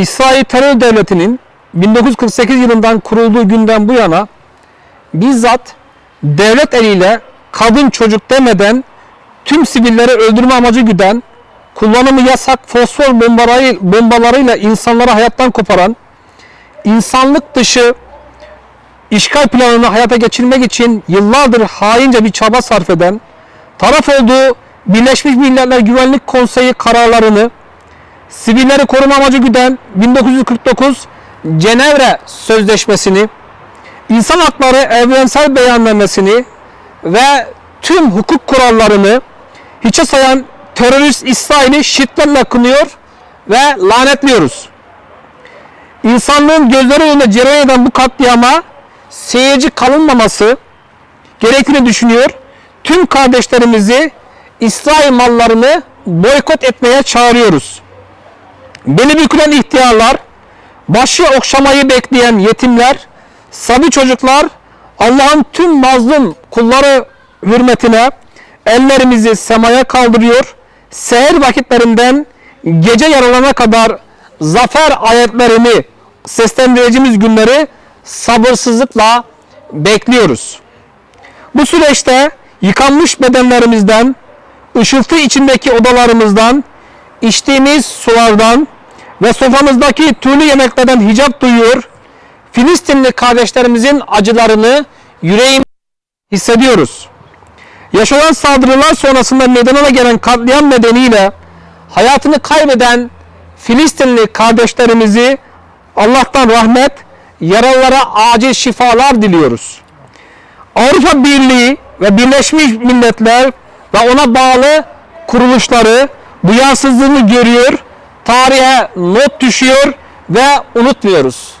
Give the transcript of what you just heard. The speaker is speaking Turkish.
İsrail terör devletinin 1948 yılından kurulduğu günden bu yana bizzat devlet eliyle kadın çocuk demeden tüm sivilleri öldürme amacı güden, kullanımı yasak fosfor bombaları, bombalarıyla insanları hayattan koparan, insanlık dışı işgal planını hayata geçirmek için yıllardır haince bir çaba sarf eden, taraf olduğu Birleşmiş Milletler Güvenlik Konseyi kararlarını, sivilleri koruma amacı güden 1949 Cenevre Sözleşmesi'ni, insan hakları evrensel beyannamesini ve tüm hukuk kurallarını hiçe sayan terörist İsrail'i şiddetle kınıyor ve lanetliyoruz. İnsanlığın gözleri önünde cereyan eden bu katliama seyirci kalınmaması gerektiğini düşünüyor. Tüm kardeşlerimizi İsrail mallarını boykot etmeye çağırıyoruz. Beni bükülen ihtiyarlar, başı okşamayı bekleyen yetimler, sabi çocuklar, Allah'ın tüm mazlum kulları hürmetine ellerimizi semaya kaldırıyor. Seher vakitlerinden gece yarılana kadar zafer ayetlerini seslendireceğimiz günleri sabırsızlıkla bekliyoruz. Bu süreçte yıkanmış bedenlerimizden, ışıltı içindeki odalarımızdan, içtiğimiz sulardan ve soframızdaki türlü yemeklerden hicap duyuyor. Filistinli kardeşlerimizin acılarını yüreğim hissediyoruz. Yaşanan saldırılar sonrasında meydana gelen katliam nedeniyle hayatını kaybeden Filistinli kardeşlerimizi Allah'tan rahmet, yaralılara acil şifalar diliyoruz. Avrupa Birliği ve Birleşmiş Milletler ve ona bağlı kuruluşları duyarsızlığını görüyor, tarihe not düşüyor ve unutmuyoruz.